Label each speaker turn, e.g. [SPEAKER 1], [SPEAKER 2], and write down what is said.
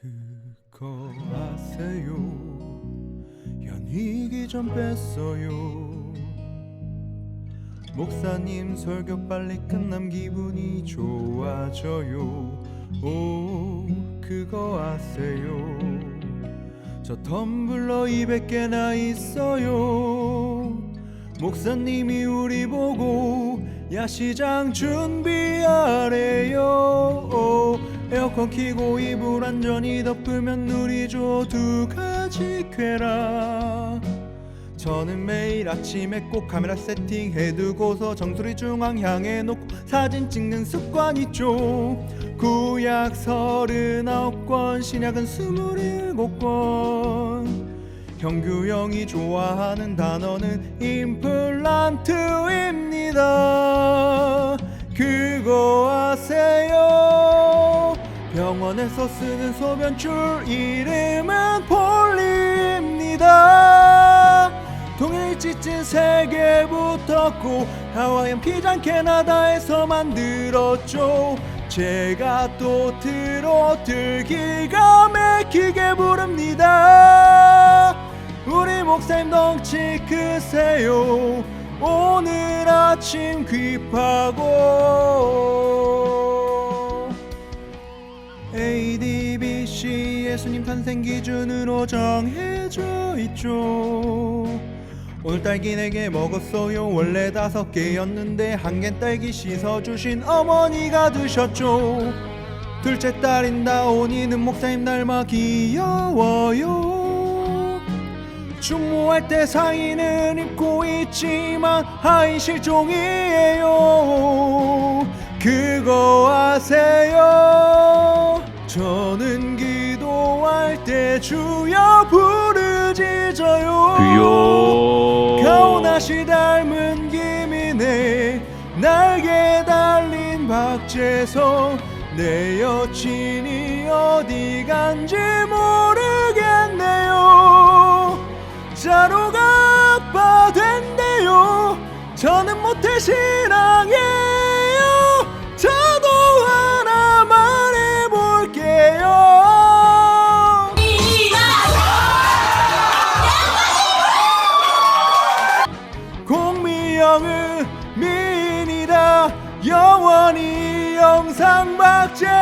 [SPEAKER 1] 그거 아세요. 연희기 좀 뺐어요. 목사님 설교 빨리 끝남 기분이 좋아져요. 오 그거 아세요. 저 텀블러 200개나 있어요. 목사님이 우리 보고 야시장 준비하래요. 오, 에어컨 키고 이불 완전히 덮으면 눈이 줘두 가지 괴라. 저는 매일 아침에 꼭 카메라 세팅해두고서 정수리 중앙 향해 놓고 사진 찍는 습관 있죠 구약 서른아홉 권 신약은 스물일곱 권. 형규 형이 좋아하는 단어는 임플란트입니다. 그거 아세요 병원에서 쓰는 소변줄 이름은 폴리입니다. 동일 찢진 세개 붙었고 하와이안 피장 캐나다에서 만들었죠. 제가 또 트로트 기가 막히게 부릅니다. 우리 목사님 덩치 크세요. 오늘 아침 귀파고 ADBC 예수님 탄생 기준으로 정해져 있죠. 오늘 딸기 네개 먹었어요. 원래 다섯 개였는데 한 개 딸기 씻어주신 어머니가 드셨죠. 둘째 딸인 다온이는 목사님 닮아 귀여워요. 충무할 때 상의는 입고 있지만 하이 실종이에요. 그거 아세요? 때 주여 부르짖어요.
[SPEAKER 2] 주여.
[SPEAKER 1] 가오나시 닮은 김이네 날개 달린 박재성 내 여친이 어디 간지 모르겠네요. 자루가 아빠 된대요. 저는 모태 신앙에 영상 박제.